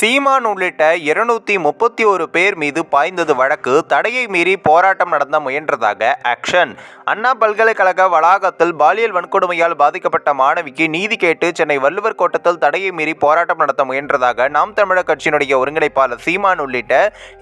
சீமான் உள்ளிட்ட இருநூத்தி முப்பத்தி ஒரு பேர் மீது பாய்ந்தது வழக்கு. தடையை மீறி போராட்டம் நடத்த முயன்றதாக ஆக்ஷன். அண்ணா பல்கலைக்கழக வளாகத்தில் பாலியல் வன்கொடுமையால் பாதிக்கப்பட்ட மாணவிக்கு நீதி கேட்டு சென்னை வள்ளுவர் கோட்டத்தில் தடையை மீறி போராட்டம் நடத்த முயன்றதாக நாம் தமிழர் கட்சியினுடைய ஒருங்கிணைப்பாளர் சீமான் உள்ளிட்ட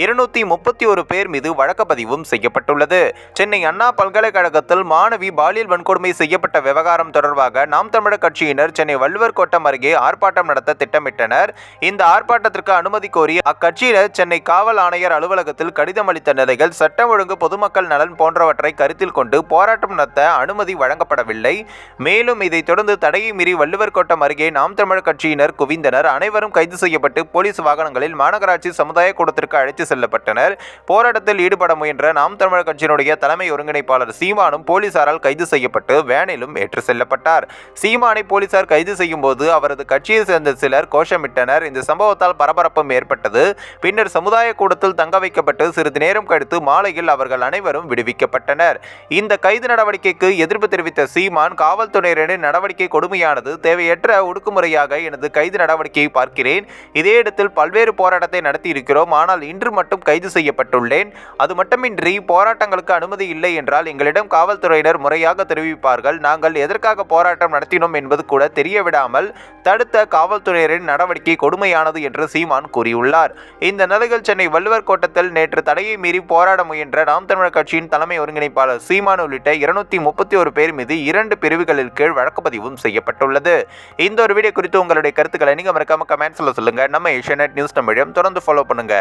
இருநூத்தி முப்பத்தி ஒரு பேர் மீது வழக்கு பதிவும் செய்யப்பட்டுள்ளது. சென்னை அண்ணா பல்கலைக்கழகத்தில் மாணவி பாலியல் வன்கொடுமை செய்யப்பட்ட விவகாரம் தொடர்பாக நாம் தமிழர் கட்சியினர் சென்னை வள்ளுவர் கோட்டம் அருகே ஆர்ப்பாட்டம் நடத்த திட்டமிட்டனர். இந்த போராட்டத்திற்கு அனுமதி கோரி அக்கட்சியினர் சென்னை காவல் ஆணையர் அலுவலகத்தில் கடிதம் அளித்த நிலையில் சட்டம் ஒழுங்கு பொதுமக்கள் நலன் போன்றவற்றை கருத்தில் கொண்டு போராட்டம் நடத்த அனுமதி வழங்கப்படவில்லை. மேலும் இதைத் தொடர்ந்து தடையை மீறி வள்ளுவர் கோட்டம் அருகே நாம் தமிழர் கட்சியினர் குவிந்தனர். அனைவரும் கைது செய்யப்பட்டு போலீஸ் வாகனங்களில் மாநகராட்சி சமுதாய கூடத்திற்கு அழைத்து செல்லப்பட்டனர். போராட்டத்தில் ஈடுபட முயன்ற நாம் தமிழர் கட்சியினுடைய தலைமை ஒருங்கிணைப்பாளர் சீமானும் போலீசாரால் கைது செய்யப்பட்டு வேனிலும் ஏற்று செல்லப்பட்டார். சீமானை போலீசார் கைது செய்யும் போது அவரது கட்சியை சேர்ந்த சிலர் கோஷமிட்டனர். இந்த சம்பவத்தால் பரபரப்பும் ஏற்பட்டது. பின்னர் சமுதாய கூடத்தில் தங்க வைக்கப்பட்டு சிறிது நேரம் கழித்து மாலையில் அவர்கள் அனைவரும் விடுவிக்கப்பட்டனர். இந்த கைது நடவடிக்கைக்கு எதிர்ப்பு தெரிவித்த சீமான் காவல்துறையினரின் நடவடிக்கை கொடுமையானது. தேவையற்ற ஒடுக்குமுறையாக எனது கைது நடவடிக்கையை பார்க்கிறேன். இதே இடத்தில் பல்வேறு போராட்டத்தை நடத்தி இருக்கிறோம் ஆனால் இன்று மட்டும் கைது செய்யப்பட்டுள்ளேன். அது மட்டுமின்றி போராட்டங்களுக்கு அனுமதி இல்லை என்றால் எங்களிடம் காவல்துறையினர் முறையாக தெரிவிப்பார்கள். நாங்கள் எதற்காக போராட்டம் நடத்தினோம் என்பது கூட தெரியவிடாமல் தடுத்த காவல்துறையினரின் நடவடிக்கை கொடுமையானது என்று சீமான் கூறியுள்ளார். இந்த நிலையில் சென்னை வள்ளுவர் கோட்டத்தில் நேற்று தடையை மீறி போராட முயன்ற நாம் தமிழர் கட்சியின் தலைமை ஒருங்கிணைப்பாளர் சீமான் உள்ளிட்ட இருநூத்தி முப்பத்தி ஒரு பேர் மீது இரண்டு பிரிவுகளில் கீழ் வழக்கு பதிவும் செய்யப்பட்டுள்ளது. இந்த ஒரு வீடியோ குறித்து உங்களுடைய கருத்துக்களை நீங்க மறக்காம கமெண்ட்ஸ்ல சொல்லுங்க. நம்ம ஏஷியா நியூஸ் தமிழம். தொடர்ந்து ஃபாலோ பண்ணுங்க.